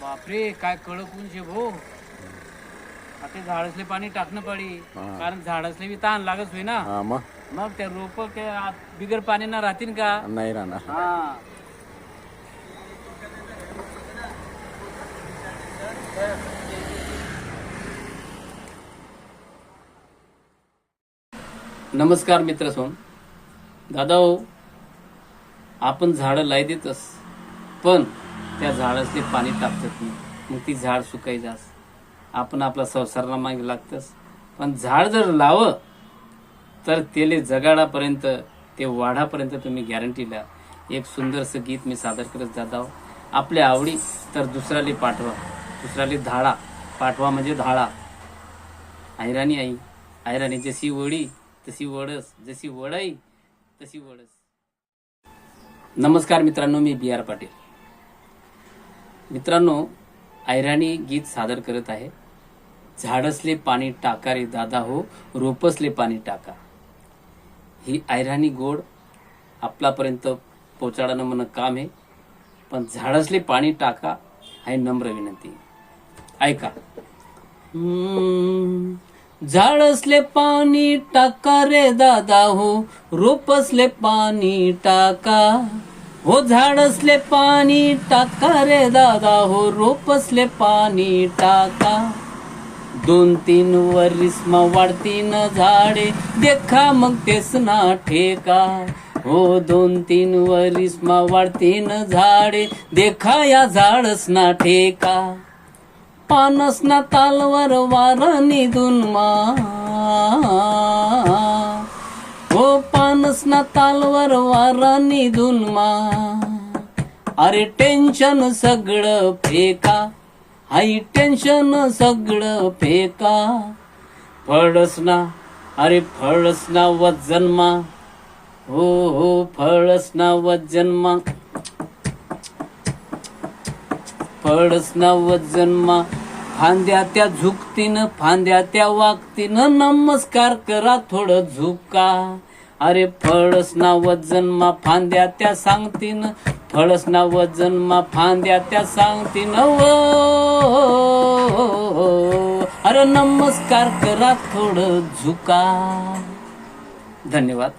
बापरे काय कडक ऊन शे भो. आता झाडसले पाणी टाकणं पडी. कारण झाडसले बी ताण लागत होई ना. हा मग? मग त्या रोप बिगर पाणी ना राहतील का? नाही राहणार. हा. नमस्कार मित्र सोन दादा हो आपण झाडं लाई देतस. पण त्या झाडाचे पाणी टाकतात नाही मग ती झाड सुकायचं जास आपण आपला संसाराला मागे लागतंच. पण झाड जर लावं तर तेले जगाडापर्यंत ते वाढापर्यंत तुम्ही गॅरंटी द्या. एक सुंदरसं गीत मी सादर करत जात आहो. आपल्या आवडी तर दुसऱ्याला पाठवा. दुसऱ्याला धाडा. पाठवा म्हणजे धाडा. ऐराणी आई ऐराणी जशी वडी तशी वडस. जशी वडाई तशी वडस. नमस्कार मित्रांनो मी बी आर पाटील. मित्रांनो ऐराणी गीत सादर करत आहे. झाडसले पाणी टाका रे दादा हो रोपसले पाणी टाका. ही ऐराणी गोड आपलापर्यंत पोचाडणं म्हणणं काम आहे. पण झाडसले पाणी टाका आहे नम्र विनंती. ऐका. झाडसले पाणी टाका रे दादा हो रोपसले पाणी टाका. हो झाडसले पाणी टाका रे दादा हो रोपसले पाणी टाका. दोन तीन वरीस मग वाढतीन झाडे देखा मग तेच ना ठेका. हो दोन तीन वरीस मग वाढतीन झाडे देखा या झाडस ना ठेका. पानस ना तालवर वार निधून मा तालवर वारा निधून मा अरे टेन्शन सगळं फेका. हाई टेन्शन सगळं फेका. फळस ना अरे फळस ना वजन मा. हो हो फळस ना वजन मा. फळस ना वजन मा. फांद्या त्या झुकतीन फांद्या त्या वागतीन. नमस्कार करा थोडं झुका. अरे फळस ना वजन मा फांद्या त्या सांगतीन. फळस ना वजन मा फांद्या त्या सांगतीन. व अरे नमस्कार करा थोडं झुका. धन्यवाद.